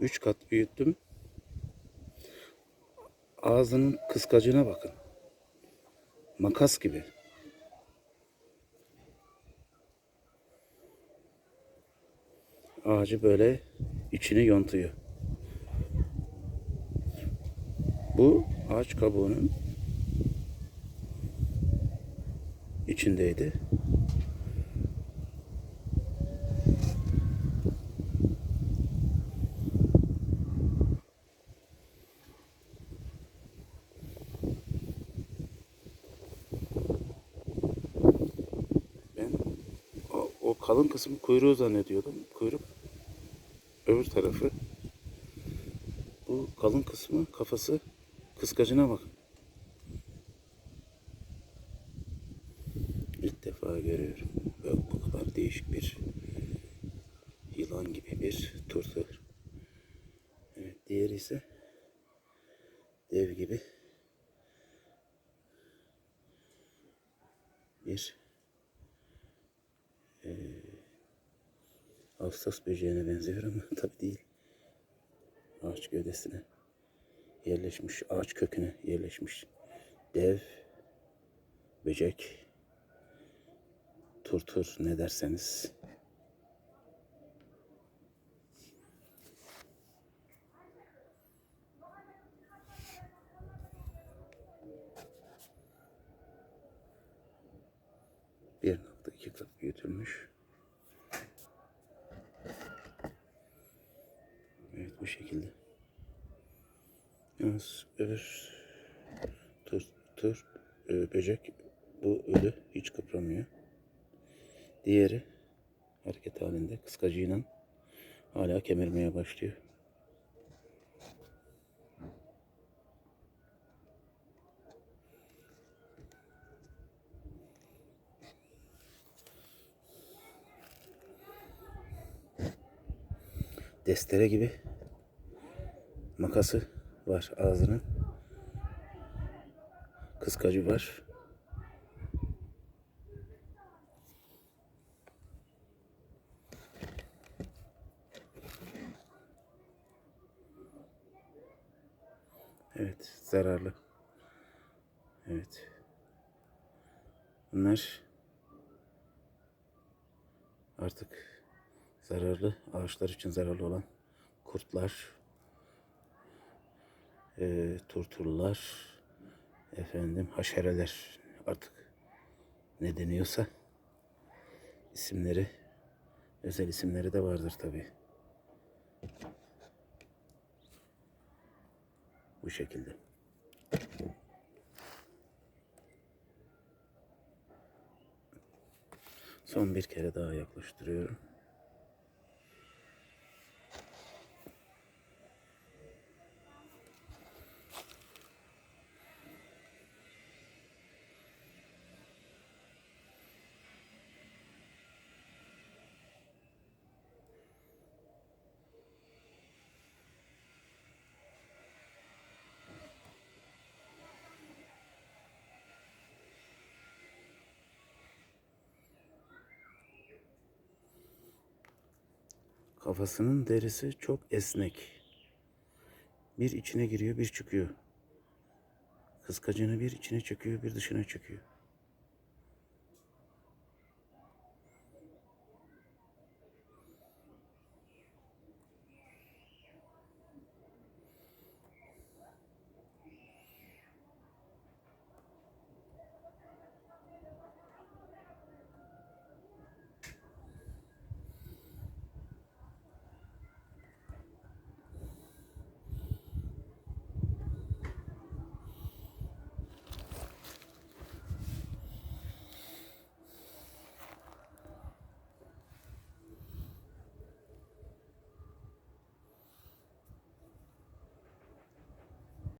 3 kat büyüttüm. Ağzının kıskacına bakın. Makas gibi. Ağacı böyle içini yontuyor. Bu ağaç kabuğunun içindeydi. Kalın kısmı kuyruğu zannediyordum. Kuyruk öbür tarafı. Bu kalın kısmı kafası kıskacına bak. İlk defa görüyorum. Böyle bu kadar değişik bir yılan gibi bir turta. Evet, diğeri ise dev gibi bir Ağustos böceğine benziyor ama tabi değil. Ağaç gövdesine yerleşmiş, ağaç köküne yerleşmiş dev böcek turtur ne derseniz. Bir nokta iki kat büyütülmüş. Bu şekilde. Yalnız öbür tır, tır e, böcek bu ölü hiç kıpramıyor. Diğeri hareket halinde kıskacıyla hala kemirmeye başlıyor. Destere gibi makası var ağzının. Kıskacı var. Evet, zararlı. Evet. Bunlar artık zararlı, ağaçlar için zararlı olan kurtlar, e, turturlar, efendim haşereler artık ne deniyorsa isimleri, özel isimleri de vardır tabi. Bu şekilde. Son bir kere daha yaklaştırıyorum. Kafasının derisi çok esnek. Bir içine giriyor, bir çıkıyor. Kıskacını bir içine çekiyor, bir dışına çekiyor.